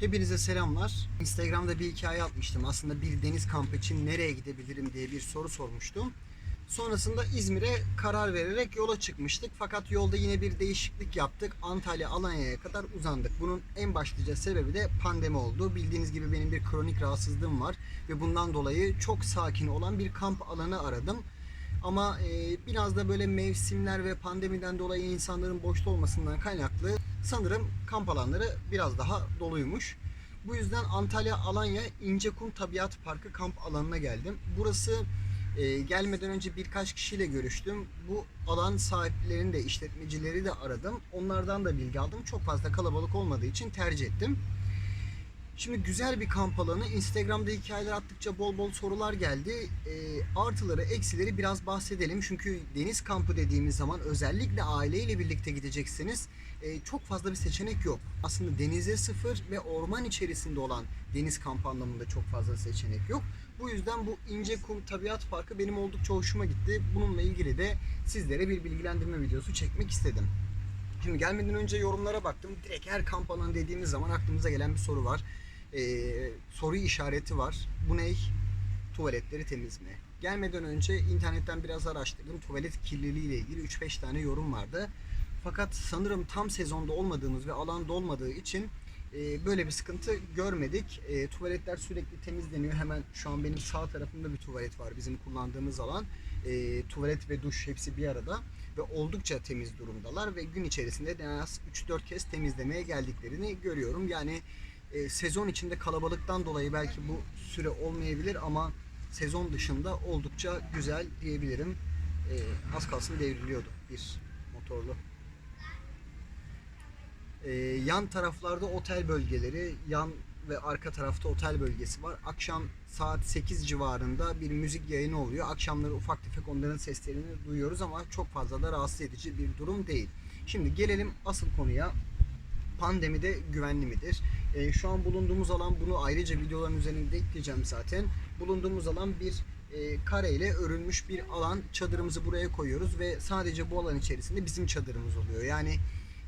Hepinize selamlar. Instagram'da bir hikaye atmıştım. Aslında bir deniz kampı için nereye gidebilirim diye bir soru sormuştum. Sonrasında İzmir'e karar vererek yola çıkmıştık. Fakat yolda yine bir değişiklik yaptık. Antalya, Alanya'ya kadar uzandık. Bunun en başlıca sebebi de pandemi oldu. Bildiğiniz gibi benim bir kronik rahatsızlığım var. Ve bundan dolayı çok sakin olan bir kamp alanı aradım. Ama e, biraz da böyle mevsimler ve pandemiden dolayı insanların boşta olmasından kaynaklı sanırım kamp alanları biraz daha doluymuş. Bu yüzden Antalya Alanya İncekum Tabiat Parkı kamp alanına geldim. Burası e, gelmeden önce birkaç kişiyle görüştüm. Bu alan sahiplerini de işletmecileri de aradım. Onlardan da bilgi aldım. Çok fazla kalabalık olmadığı için tercih ettim. Şimdi güzel bir kamp alanı. Instagram'da hikayeler attıkça bol bol sorular geldi. E, artıları, eksileri biraz bahsedelim. Çünkü deniz kampı dediğimiz zaman özellikle aileyle birlikte gideceksiniz. E, çok fazla bir seçenek yok. Aslında denize sıfır ve orman içerisinde olan deniz kampı anlamında çok fazla seçenek yok. Bu yüzden bu İncekum Tabiat Parkı benim oldukça hoşuma gitti. Bununla ilgili de sizlere bir bilgilendirme videosu çekmek istedim. Şimdi gelmeden önce yorumlara baktım. Direkt her kamp alanı dediğimiz zaman aklımıza gelen bir soru var. Ee, soru işareti var. Bu ne? Tuvaletleri temiz mi? Gelmeden önce internetten biraz araştırdım. Tuvalet kirliliği ile ilgili 3-5 tane yorum vardı. Fakat sanırım tam sezonda olmadığımız ve alan dolmadığı için e, böyle bir sıkıntı görmedik. E, tuvaletler sürekli temizleniyor. Hemen şu an benim sağ tarafımda bir tuvalet var bizim kullandığımız alan. E, tuvalet ve duş hepsi bir arada ve oldukça temiz durumdalar ve gün içerisinde de en az 3-4 kez temizlemeye geldiklerini görüyorum. Yani e, sezon içinde kalabalıktan dolayı belki bu süre olmayabilir ama sezon dışında oldukça güzel diyebilirim. E, az kalsın devriliyordu bir motorlu. E, yan taraflarda otel bölgeleri, yan ve arka tarafta otel bölgesi var. Akşam saat 8 civarında bir müzik yayını oluyor. Akşamları ufak tefek onların seslerini duyuyoruz ama çok fazla da rahatsız edici bir durum değil. Şimdi gelelim asıl konuya. Pandemide güvenli midir? E, şu an bulunduğumuz alan bunu ayrıca videoların üzerinde ekleyeceğim zaten. Bulunduğumuz alan bir e, kareyle örülmüş bir alan. Çadırımızı buraya koyuyoruz ve sadece bu alan içerisinde bizim çadırımız oluyor. Yani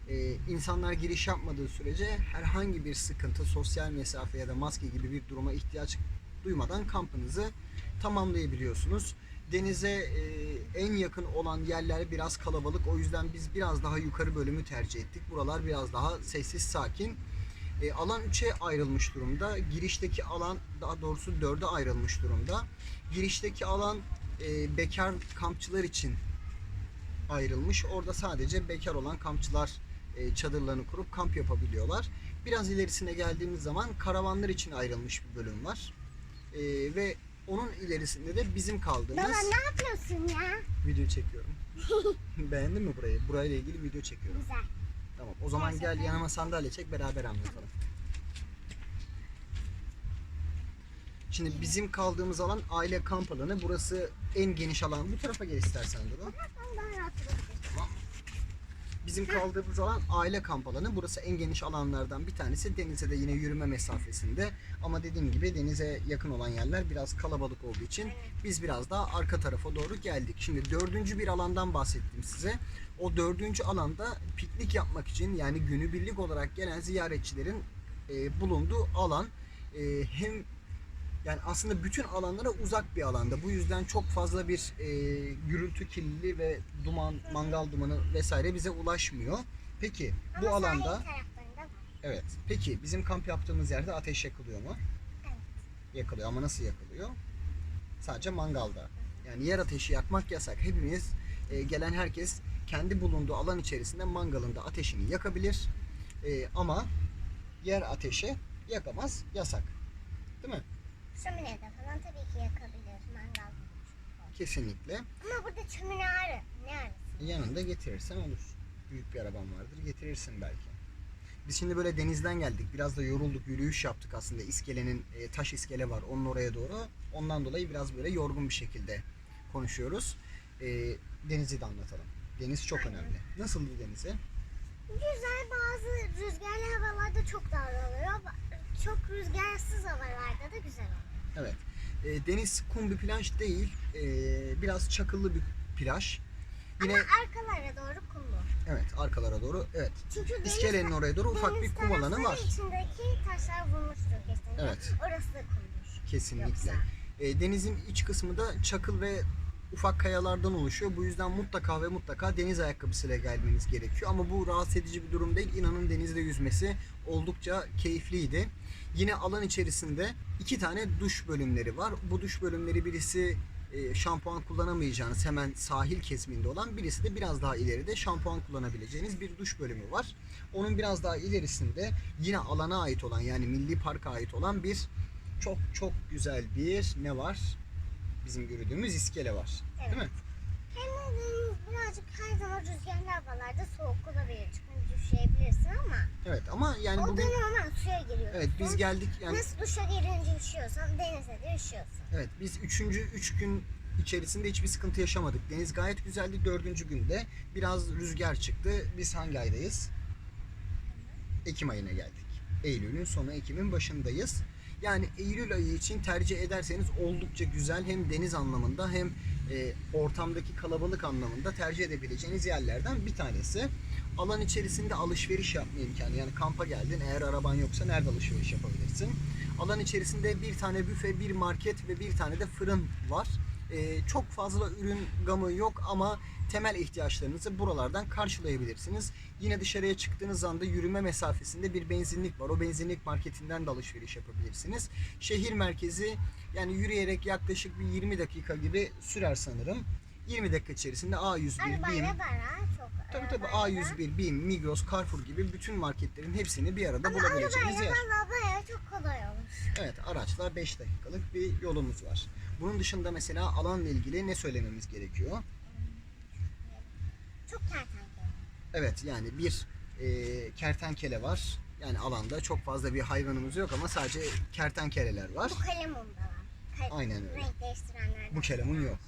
e, insanlar giriş yapmadığı sürece herhangi bir sıkıntı, sosyal mesafe ya da maske gibi bir duruma ihtiyaç duymadan kampınızı tamamlayabiliyorsunuz. Denize e, en yakın olan yerler biraz kalabalık. O yüzden biz biraz daha yukarı bölümü tercih ettik. Buralar biraz daha sessiz, sakin. E, alan 3'e ayrılmış durumda. Girişteki alan daha doğrusu 4'e ayrılmış durumda. Girişteki alan e, bekar kampçılar için ayrılmış. Orada sadece bekar olan kampçılar e, çadırlarını kurup kamp yapabiliyorlar. Biraz ilerisine geldiğimiz zaman karavanlar için ayrılmış bir bölüm var. E, ve onun ilerisinde de bizim kaldığımız Baba ne yapıyorsun ya? video çekiyorum. Beğendin mi burayı? Burayla ilgili video çekiyorum. Güzel. Tamam. O zaman gel yanıma sandalye çek beraber anlatalım. Şimdi bizim kaldığımız alan aile kamp alanı. Burası en geniş alan. Bu tarafa gel istersen Duru. Ben daha rahat olabilirim. Bizim kaldığımız alan aile kamp alanı. Burası en geniş alanlardan bir tanesi. Denize de yine yürüme mesafesinde. Ama dediğim gibi denize yakın olan yerler biraz kalabalık olduğu için biz biraz daha arka tarafa doğru geldik. Şimdi dördüncü bir alandan bahsettim size. O dördüncü alanda piknik yapmak için yani günübirlik olarak gelen ziyaretçilerin e, bulunduğu alan. E, hem yani aslında bütün alanlara uzak bir alanda. Bu yüzden çok fazla bir e, gürültü kirliliği ve duman, mangal dumanı vesaire bize ulaşmıyor. Peki bu Ama alanda evet. Peki bizim kamp yaptığımız yerde ateş yakılıyor mu? Evet. Yakılıyor ama nasıl yakılıyor? Sadece mangalda. Yani yer ateşi yakmak yasak. Hepimiz e, gelen herkes kendi bulunduğu alan içerisinde mangalında ateşini yakabilir. E, ama yer ateşi yakamaz. Yasak. Değil mi? Şöminede falan tabii ki yakabilir mangal. Kesinlikle. Ama burada şömine arı. Ne arısı? Yanında getirirsen olur. Büyük bir araban vardır getirirsin belki. Biz şimdi böyle denizden geldik. Biraz da yorulduk. Yürüyüş yaptık aslında. İskelenin e, taş iskele var. Onun oraya doğru. Ondan dolayı biraz böyle yorgun bir şekilde konuşuyoruz. E, denizi de anlatalım. Deniz çok önemli. Nasıldı denizi? Güzel bazı rüzgarlı havalarda çok daralıyor. Çok rüzgarsız havalarda da güzel oluyor. Evet. E, deniz kum bir plaj değil. E, biraz çakıllı bir plaj. Yine Ama arkalara doğru kumlu. evet arkalara doğru evet. Çünkü deniz, İskelenin oraya doğru ufak bir deniz kum alanı tarafları var. içindeki taşlar vurmuştur kesinlikle. Evet. Orası da kumdur. Kesinlikle. Yoksa. E, denizin iç kısmı da çakıl ve ufak kayalardan oluşuyor. Bu yüzden mutlaka ve mutlaka deniz ayakkabısıyla gelmeniz gerekiyor. Ama bu rahatsız edici bir durum değil. İnanın denizde yüzmesi oldukça keyifliydi. Yine alan içerisinde iki tane duş bölümleri var. Bu duş bölümleri birisi e, şampuan kullanamayacağınız hemen sahil kesiminde olan birisi de biraz daha ileride şampuan kullanabileceğiniz bir duş bölümü var. Onun biraz daha ilerisinde yine alana ait olan yani milli parka ait olan bir çok çok güzel bir ne var? Bizim gördüğümüz iskele var. Evet. Değil mi? Hem birazcık her zaman rüzgarlı havalarda soğuk olabilir. Çıkınca üşüyebilirsin ama Evet ama yani o bugün normal suya giriyorsun. evet biz geldik yani Nasıl duşa girince üşüyorsan denize de üşüyorsun. evet biz üçüncü üç gün içerisinde hiçbir sıkıntı yaşamadık. Deniz gayet güzeldi. Dördüncü günde biraz rüzgar çıktı. Biz hangi aydayız? Ekim ayına geldik. Eylül'ün sonu Ekim'in başındayız. Yani Eylül ayı için tercih ederseniz oldukça güzel hem deniz anlamında hem e, ortamdaki kalabalık anlamında tercih edebileceğiniz yerlerden bir tanesi. Alan içerisinde alışveriş yapma imkanı yani kampa geldin eğer araban yoksa nerede alışveriş yapabilirsin? Alan içerisinde bir tane büfe, bir market ve bir tane de fırın var. E, çok fazla ürün gamı yok ama temel ihtiyaçlarınızı buralardan karşılayabilirsiniz. Yine dışarıya çıktığınız anda yürüme mesafesinde bir benzinlik var. O benzinlik marketinden de alışveriş yapabilirsiniz. Şehir merkezi yani yürüyerek yaklaşık bir 20 dakika gibi sürer sanırım. 20 dakika içerisinde A101, BİM, çok. Tabii tabii arabayla. A101, BİM, Migros, Carrefour gibi bütün marketlerin hepsini bir arada Ama bulabileceğiniz yer. valla baya çok kolay olur. Evet araçla 5 dakikalık bir yolumuz var. Bunun dışında mesela alanla ilgili ne söylememiz gerekiyor? Çok kertenkele. Evet yani bir e, kertenkele var. Yani alanda çok fazla bir hayvanımız yok ama sadece kertenkeleler var. Bu kalemun da var. Kal- Aynen öyle. Renk değiştirenlerden. Bu kalemun yok.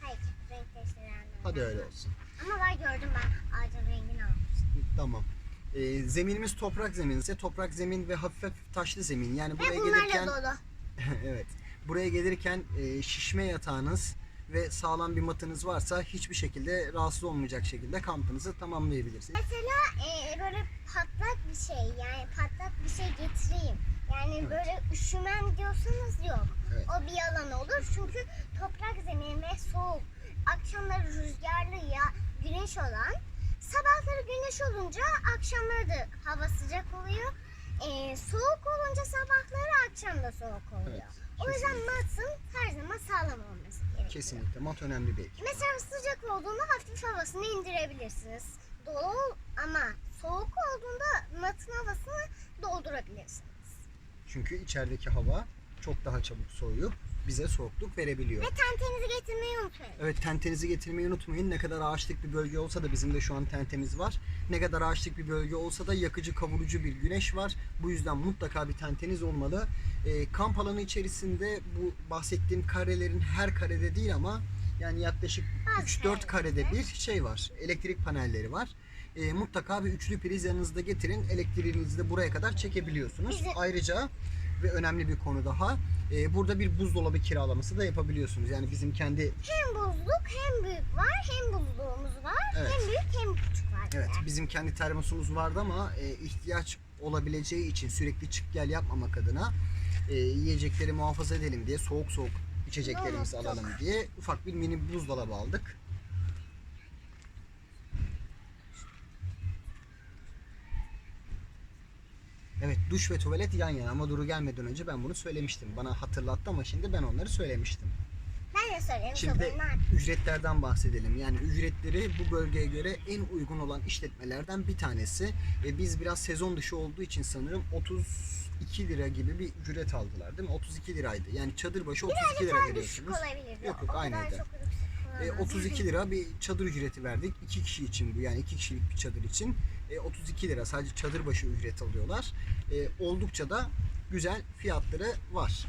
Hayır renk değiştirenlerden. Hadi öyle olsun. Ama var gördüm ben ağacın rengini almış. Tamam. E, zeminimiz toprak zemin ise toprak zemin ve hafif hafif taşlı zemin. Yani Ve buraya bunlarla gelirken dolu. evet. Buraya gelirken e, şişme yatağınız ve sağlam bir matınız varsa hiçbir şekilde rahatsız olmayacak şekilde kampınızı tamamlayabilirsiniz. Mesela e, böyle patlak bir şey yani patlak bir şey getireyim. Yani böyle üşümem diyorsanız yok. Evet. O bir yalan olur çünkü toprak zemin ve soğuk. Akşamları rüzgarlı ya güneş olan. Sabahları güneş olunca akşamları da hava sıcak oluyor. E, soğuk olunca sabahları akşam da soğuk oluyor. Evet, o yüzden matın her zaman sağlam olması gerekiyor. Kesinlikle mat önemli bir ekip. Mesela sıcak olduğunda hafif havasını indirebilirsiniz. Dolu ama soğuk olduğunda matın havasını doldurabilirsiniz. Çünkü içerideki hava çok daha çabuk soğuyup bize soğukluk verebiliyor. Ve tentenizi getirmeyi unutmayın. Evet tentenizi getirmeyi unutmayın. Ne kadar ağaçlık bir bölge olsa da bizim de şu an tentemiz var. Ne kadar ağaçlık bir bölge olsa da yakıcı kavurucu bir güneş var. Bu yüzden mutlaka bir tenteniz olmalı. Ee, kamp alanı içerisinde bu bahsettiğim karelerin her karede değil ama yani yaklaşık Bazı 3-4 karelerde. karede bir şey var. Elektrik panelleri var. Ee, mutlaka bir üçlü priz yanınızda getirin. Elektriğinizi de buraya kadar çekebiliyorsunuz. Ayrıca ve önemli bir konu daha. e, burada bir buzdolabı kiralaması da yapabiliyorsunuz. Yani bizim kendi Hem buzluk hem büyük var hem buzluğumuz var. Evet. Hem büyük hem küçük var. Evet, bizim kendi termosumuz vardı ama e, ihtiyaç olabileceği için sürekli çık gel yapmamak adına e, yiyecekleri muhafaza edelim diye soğuk soğuk içeceklerimizi alalım diye ufak bir mini buzdolabı aldık. Evet, duş ve tuvalet yan yana ama Duru gelmeden önce ben bunu söylemiştim. Bana hatırlattı ama şimdi ben onları söylemiştim. Ben de söyleyeyim. Şimdi de ücretlerden bahsedelim. Yani ücretleri bu bölgeye göre en uygun olan işletmelerden bir tanesi. Ve biz biraz sezon dışı olduğu için sanırım 32 lira gibi bir ücret aldılar değil mi? 32 liraydı. Yani çadır başı 32 lira veriyorsunuz. Yok, yok, aynıydı. E, olamaz. 32 lira bir çadır ücreti verdik. 2 kişi için bu yani 2 kişilik bir çadır için. E, 32 lira sadece çadır başı ücret alıyorlar. E, oldukça da güzel fiyatları var.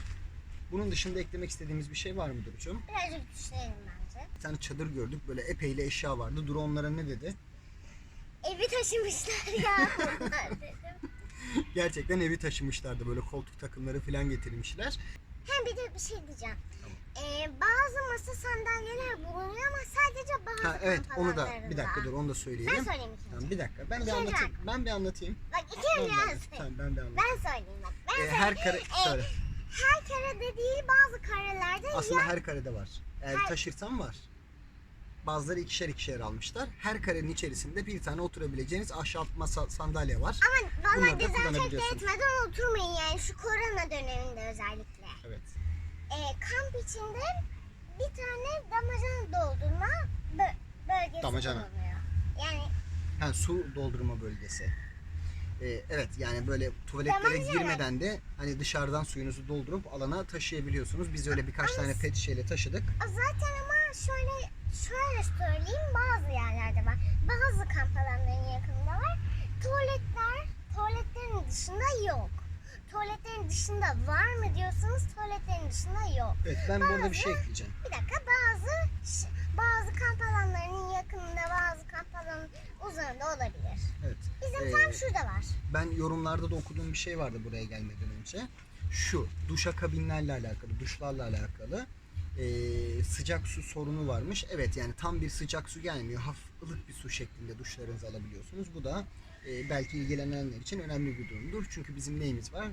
Bunun dışında eklemek istediğimiz bir şey var mı Duru'cum? Birazcık düşünelim bence. Bir tane çadır gördük. Böyle epeyli eşya vardı. Duru onlara ne dedi? Evi taşımışlar ya dedim. Gerçekten evi taşımışlardı. Böyle koltuk takımları falan getirmişler. Hem bir de bir şey diyeceğim. e, bazı masa sandalyeler bulunuyor ama sadece bazı Ha evet onu da bir dakika dur onu da Ben söyleyeyim. söyleyeyim ikinci. Tamam, bir dakika. Ben bir İkinci anlatayım. Ben bir anlatayım. Bak iki Ben, anlatayım. Tamam ben bir anlatayım. Ben söyleyeyim bak. Ben Ee, söyleyeyim. her kare Ee, söyle. Her karede değil bazı karelerde Aslında ya- her karede var. Eğer Her- taşırsan var. Bazıları ikişer ikişer almışlar. Her karenin içerisinde bir tane oturabileceğiniz ahşap masa sandalye var. ama da dezenfekte etmeden oturmayın yani şu korona döneminde özellikle. Evet. Ee, kamp içinde bir tane damacana doldurma bölgesi Damacana. bulunuyor. Yani Ha, su doldurma bölgesi. Ee, evet yani böyle tuvaletlere Damacana. girmeden de hani dışarıdan suyunuzu doldurup alana taşıyabiliyorsunuz. Biz öyle birkaç tane pet şişeyle taşıdık. zaten ama şöyle şöyle söyleyeyim bazı yerlerde var. Bazı kamp alanlarının yakınında var. Tuvaletler tuvaletlerin dışında yok. Tuvaletlerin dışında var mı diyorsanız tuvaletlerin dışında yok. Evet ben burada bir şey ekleyeceğim. Bir dakika bazı bazı kamp alanlarının yakınında bazı kamp alanının uzağında olabilir. Evet. Bizim Ee, tam şurada var. Ben yorumlarda da okuduğum bir şey vardı buraya gelmeden önce. Şu duşa kabinlerle alakalı, duşlarla alakalı ee, sıcak su sorunu varmış. Evet yani tam bir sıcak su gelmiyor. Hafif ılık bir su şeklinde duşlarınızı alabiliyorsunuz. Bu da ee, belki ilgilenenler için önemli bir durumdur. Çünkü bizim neyimiz var?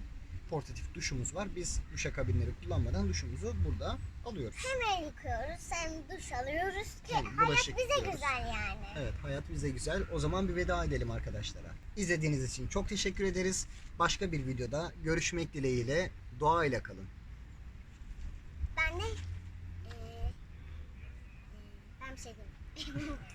Portatif duşumuz var. Biz duşa kabinleri kullanmadan duşumuzu burada alıyoruz. Hem el yıkıyoruz hem duş alıyoruz ki Hem hayat bulaşık bize yıkıyoruz. güzel yani. Evet hayat bize güzel. O zaman bir veda edelim arkadaşlara. İzlediğiniz için çok teşekkür ederiz. Başka bir videoda görüşmek dileğiyle doğayla kalın. Ben de eee, eee, ben bir şey diyeyim.